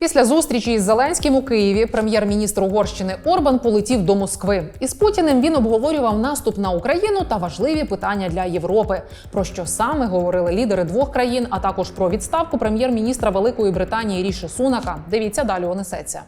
Після зустрічі із Зеленським у Києві прем'єр-міністр Угорщини Орбан полетів до Москви. Із Путіним він обговорював наступ на Україну та важливі питання для Європи. Про що саме говорили лідери двох країн, а також про відставку прем'єр-міністра Великої Британії Ріші Сунака. Дивіться далі. Онесеться.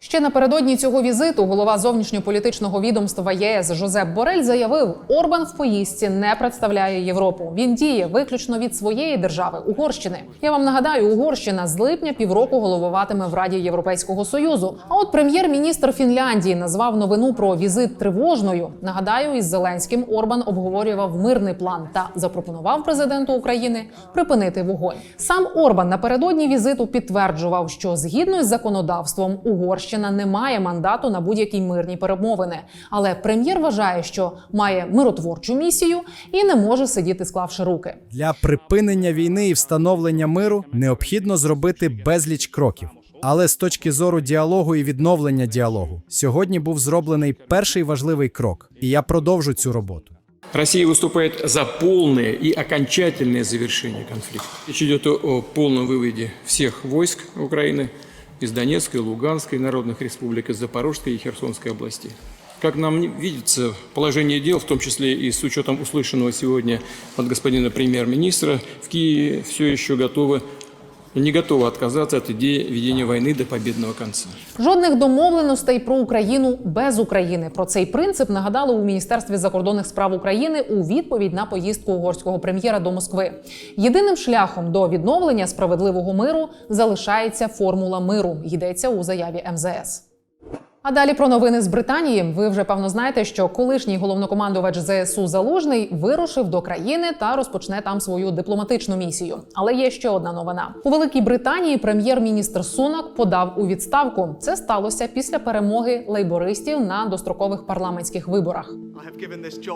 Ще напередодні цього візиту голова зовнішньополітичного відомства ЄС Жозеп Борель заявив, Орбан в поїздці не представляє Європу. Він діє виключно від своєї держави Угорщини. Я вам нагадаю, Угорщина з липня півроку головуватиме в Раді Європейського союзу. А от прем'єр-міністр Фінляндії назвав новину про візит тривожною. Нагадаю, із Зеленським Орбан обговорював мирний план та запропонував президенту України припинити вогонь. Сам Орбан напередодні візиту підтверджував, що згідно з законодавством Угорщина не має мандату на будь-які мирні перемовини. Але прем'єр вважає, що має миротворчу місію і не може сидіти, склавши руки. Для припинення війни і встановлення миру необхідно зробити безліч кроків. Але з точки зору діалогу і відновлення діалогу, сьогодні був зроблений перший важливий крок, і я продовжу цю роботу. Россия выступает за полное и окончательное завершение конфликта. Речь идет о, о полном выводе всех войск Украины из Донецкой, Луганской народных республик, из Запорожской и Херсонской областей. Как нам не- видится, положение дел, в том числе и с учетом услышанного сегодня от господина премьер-министра, в Киеве все еще готовы, не готова відказатися від ідеї ведення війни до побідного кінця. Жодних домовленостей про Україну без України. Про цей принцип нагадали у міністерстві закордонних справ України у відповідь на поїздку угорського прем'єра до Москви. Єдиним шляхом до відновлення справедливого миру залишається формула миру. Йдеться у заяві МЗС. А далі про новини з Британії. Ви вже певно знаєте, що колишній головнокомандувач ЗСУ Залужний вирушив до країни та розпочне там свою дипломатичну місію. Але є ще одна новина у Великій Британії. Прем'єр-міністр Сунак подав у відставку. Це сталося після перемоги лейбористів на дострокових парламентських виборах.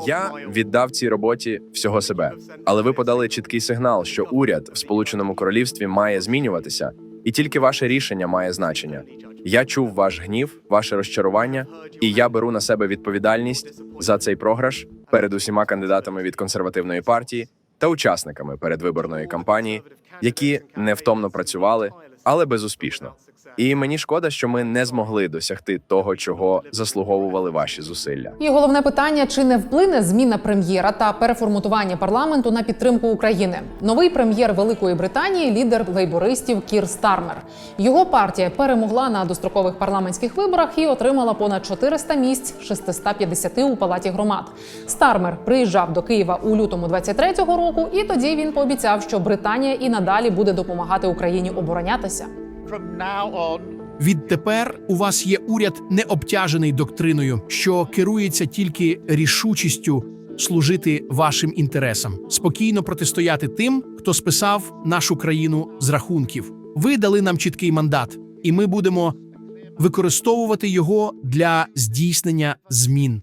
Я віддав цій роботі всього себе, але ви подали чіткий сигнал, що уряд в Сполученому Королівстві має змінюватися, і тільки ваше рішення має значення. Я чув ваш гнів, ваше розчарування, і я беру на себе відповідальність за цей програш перед усіма кандидатами від консервативної партії та учасниками передвиборної кампанії, які невтомно працювали, але безуспішно. І мені шкода, що ми не змогли досягти того, чого заслуговували ваші зусилля. І головне питання: чи не вплине зміна прем'єра та переформатування парламенту на підтримку України? Новий прем'єр Великої Британії, лідер лейбористів Кір Стармер. Його партія перемогла на дострокових парламентських виборах і отримала понад 400 місць з 650 у палаті громад. Стармер приїжджав до Києва у лютому 23-го року, і тоді він пообіцяв, що Британія і надалі буде допомагати Україні оборонятися. Відтепер у вас є уряд не обтяжений доктриною, що керується тільки рішучістю служити вашим інтересам, спокійно протистояти тим, хто списав нашу країну з рахунків. Ви дали нам чіткий мандат, і ми будемо використовувати його для здійснення змін.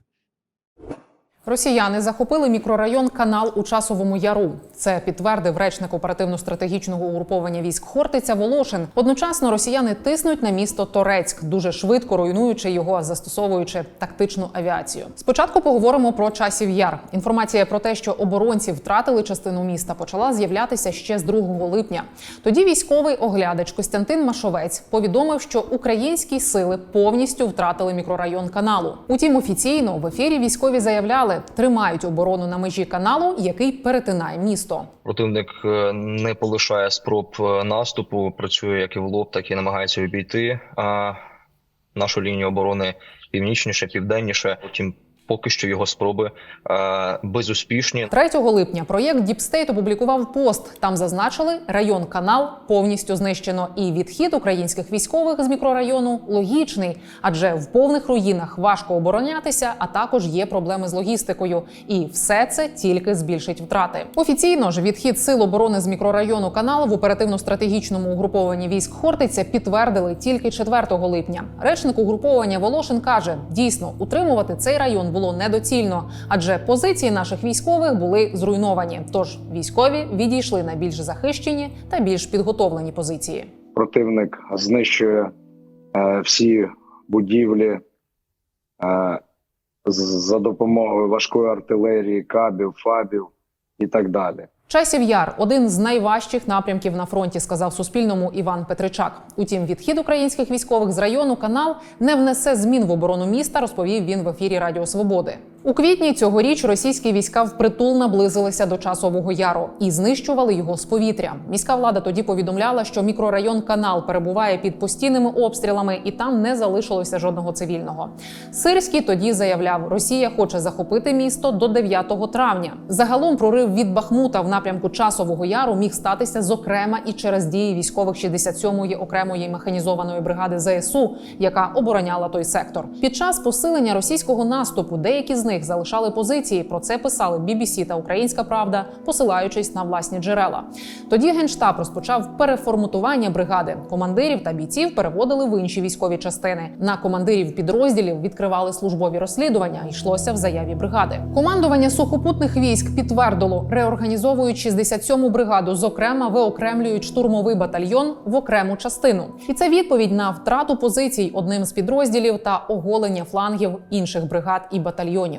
Росіяни захопили мікрорайон Канал у часовому яру. Це підтвердив речник оперативно-стратегічного угруповання військ Хортиця Волошин. Одночасно росіяни тиснуть на місто Торецьк, дуже швидко руйнуючи його, застосовуючи тактичну авіацію. Спочатку поговоримо про часів яр. Інформація про те, що оборонці втратили частину міста, почала з'являтися ще з 2 липня. Тоді військовий оглядач Костянтин Машовець повідомив, що українські сили повністю втратили мікрорайон каналу. Утім, офіційно в ефірі військові заявляли, тримають оборону на межі каналу, який перетинає місто. Противник е, не полишає спроб е, наступу, працює як і в лоб, так і намагається обійти нашу лінію оборони північніше, південніше. Втім, поки що його спроби е, безуспішні. 3 липня проєкт Діпстейт опублікував пост. Там зазначили, район канал повністю знищено, і відхід українських військових з мікрорайону логічний, адже в повних руїнах важко оборонятися, а також є проблеми з логістикою. І все це тільки збільшить втрати. Офіційно ж відхід сил оборони з мікрорайону канал в оперативно-стратегічному угрупованні військ Хортиця підтвердили тільки 4 липня. Речник угруповання Волошин каже: дійсно утримувати цей район було недоцільно, адже позиції наших військових були зруйновані. Тож військові відійшли на більш захищені та більш підготовлені позиції. противник знищує е, всі будівлі е, за допомогою важкої артилерії, кабів, фабів і так далі. Часів Яр один з найважчих напрямків на фронті, сказав Суспільному Іван Петричак. Утім, відхід українських військових з району канал не внесе змін в оборону міста, розповів він в ефірі Радіо Свободи. У квітні цьогоріч російські війська впритул наблизилися до часового яру і знищували його з повітря. Міська влада тоді повідомляла, що мікрорайон канал перебуває під постійними обстрілами, і там не залишилося жодного цивільного. Сирський тоді заявляв, Росія хоче захопити місто до 9 травня. Загалом прорив від Бахмута в напрямку часового яру міг статися зокрема і через дії військових 67-ї окремої механізованої бригади ЗСУ, яка обороняла той сектор. Під час посилення російського наступу деякі з них залишали позиції. Про це писали BBC та Українська Правда, посилаючись на власні джерела. Тоді генштаб розпочав переформатування бригади. Командирів та бійців переводили в інші військові частини. На командирів підрозділів відкривали службові розслідування. Йшлося в заяві бригади. Командування сухопутних військ підтвердило, реорганізовують 67-му бригаду. Зокрема, виокремлюють штурмовий батальйон в окрему частину. І це відповідь на втрату позицій одним з підрозділів та оголення флангів інших бригад і батальйонів.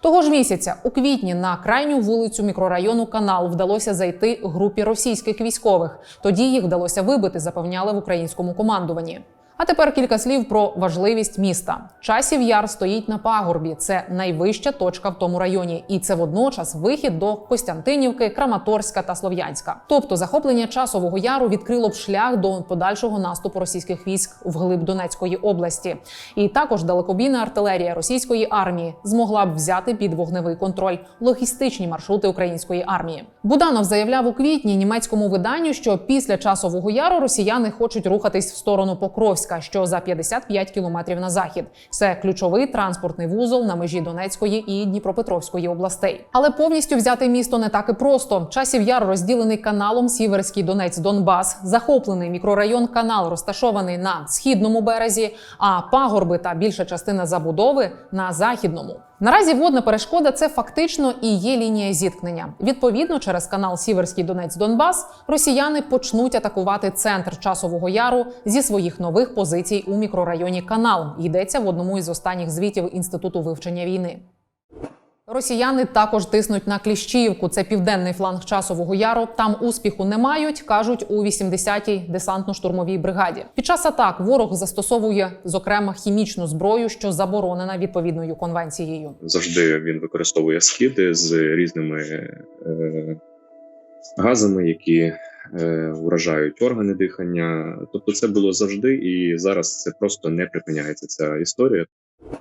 Того ж місяця, у квітні, на крайню вулицю мікрорайону Канал вдалося зайти групі російських військових. Тоді їх вдалося вибити, запевняли в українському командуванні. А тепер кілька слів про важливість міста. Часів яр стоїть на пагорбі. Це найвища точка в тому районі, і це водночас вихід до Костянтинівки, Краматорська та Слов'янська. Тобто захоплення часового яру відкрило б шлях до подальшого наступу російських військ вглиб Донецької області. І також далекобійна артилерія російської армії змогла б взяти під вогневий контроль логістичні маршрути української армії. Буданов заявляв у квітні німецькому виданню, що після часового яру росіяни хочуть рухатись в сторону Покровська, що за 55 кілометрів на захід. Це ключовий транспортний вузол на межі Донецької і Дніпропетровської областей. Але повністю взяти місто не так і просто. Часів яр розділений каналом Сіверський Донець Донбас, захоплений мікрорайон канал розташований на східному березі, а пагорби та більша частина забудови на західному. Наразі водна перешкода це фактично і є лінія зіткнення. Відповідно, через канал Сіверський Донець Донбас росіяни почнуть атакувати центр часового яру зі своїх нових позицій у мікрорайоні Канал. Йдеться в одному із останніх звітів інституту вивчення війни. Росіяни також тиснуть на Кліщіївку. Це південний фланг часового яру. Там успіху не мають, кажуть у 80-й десантно-штурмовій бригаді. Під час атак ворог застосовує зокрема хімічну зброю, що заборонена відповідною конвенцією. завжди він використовує скиди з різними е, газами, які е, вражають органи дихання. Тобто, це було завжди, і зараз це просто не припиняється ця історія.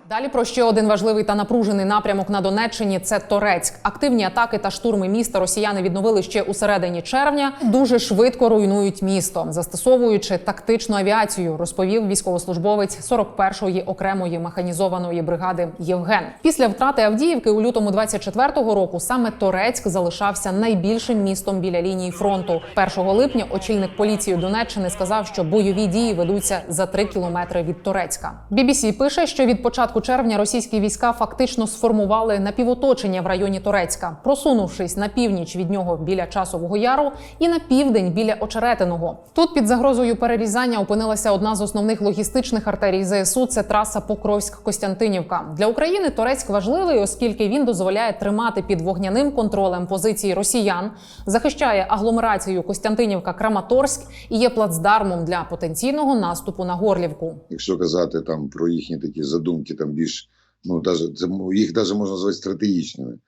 Далі про ще один важливий та напружений напрямок на Донеччині це Торецьк. Активні атаки та штурми міста росіяни відновили ще у середині червня. Дуже швидко руйнують місто, застосовуючи тактичну авіацію, розповів військовослужбовець 41-ї окремої механізованої бригади Євген. Після втрати Авдіївки у лютому 24-го року саме Торецьк залишався найбільшим містом біля лінії фронту. 1 липня очільник поліції Донеччини сказав, що бойові дії ведуться за 3 кілометри від Торецька. BBC пише, що від початку червня російські війська фактично сформували напівоточення в районі Торецька, просунувшись на північ від нього біля часового яру і на південь біля Очеретиного. Тут під загрозою перерізання опинилася одна з основних логістичних артерій ЗСУ. Це траса Покровськ-Костянтинівка. Для України Торецьк важливий, оскільки він дозволяє тримати під вогняним контролем позиції росіян, захищає агломерацію Костянтинівка-Краматорськ і є плацдармом для потенційного наступу на Горлівку. якщо казати там про їхні такі задумки, там більш ну даже це їх даже можна назвати стратегічними.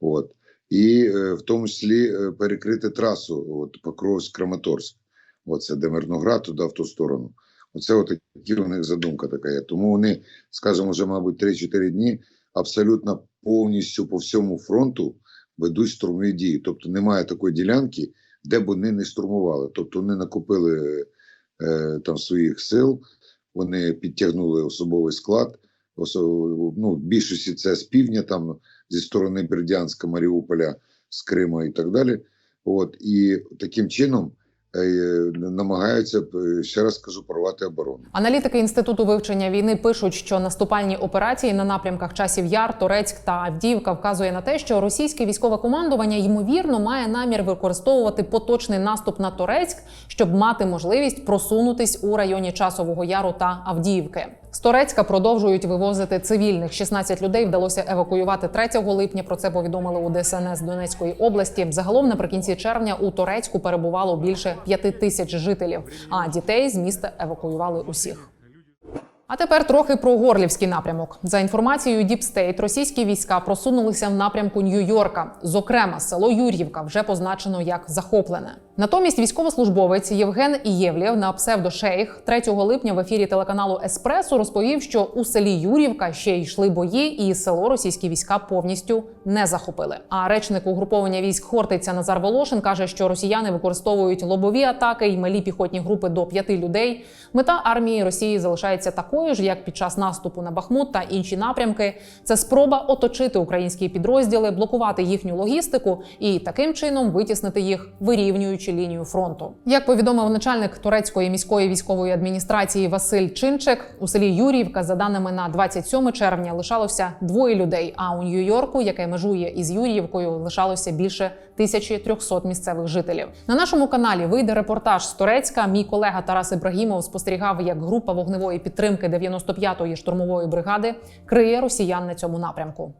От і е, в тому числі е, перекрити трасу, от Покровськ Краматорськ. От це де Мирноград, туди в ту сторону. Оце от такі у них задумка така є. Тому вони, скажімо, вже, мабуть, 3-4 дні абсолютно повністю по всьому фронту ведуть штурмові дії. Тобто немає такої ділянки, де б вони не штурмували. Тобто вони накопили е, там своїх сил, вони підтягнули особовий склад. Ну, більшості це з півдня, там зі сторони Бердянська, Маріуполя, з Криму і так далі. От і таким чином е, намагаються е, ще раз кажу порвати оборону. Аналітики інституту вивчення війни пишуть, що наступальні операції на напрямках часів Яр, Торецьк та Авдіївка вказує на те, що російське військове командування ймовірно має намір використовувати поточний наступ на Торецьк, щоб мати можливість просунутись у районі часового яру та Авдіївки. З Торецька продовжують вивозити цивільних. 16 людей вдалося евакуювати 3 липня. Про це повідомили у ДСНС Донецької області. Загалом наприкінці червня у Торецьку перебувало більше 5 тисяч жителів. А дітей з міста евакуювали усіх. А тепер трохи про горлівський напрямок. За інформацією State, російські війська просунулися в напрямку Нью-Йорка. Зокрема, село Юр'ївка вже позначено як захоплене. Натомість військовослужбовець Євген Ієвлєв на псевдошейх 3 липня в ефірі телеканалу Еспресо розповів, що у селі Юр'ївка ще йшли бої, і село російські війська повністю не захопили. А речник угруповання військ Хортиця Назар Волошин каже, що росіяни використовують лобові атаки і малі піхотні групи до п'яти людей. Мета армії Росії залишається такою ж, як під час наступу на Бахмут та інші напрямки. Це спроба оточити українські підрозділи, блокувати їхню логістику і таким чином витіснити їх, вирівнюючи лінію фронту. Як повідомив начальник турецької міської військової адміністрації Василь Чинчик, у селі Юріївка, за даними на 27 червня, лишалося двоє людей. А у Нью-Йорку, яке межує із Юріївкою, лишалося більше 1300 місцевих жителів. На нашому каналі вийде репортаж з Турецька. Мій колега Тарас Ібрагімов спостерігав, як група вогневої підтримки 95-ї штурмової бригади криє росіян на цьому напрямку.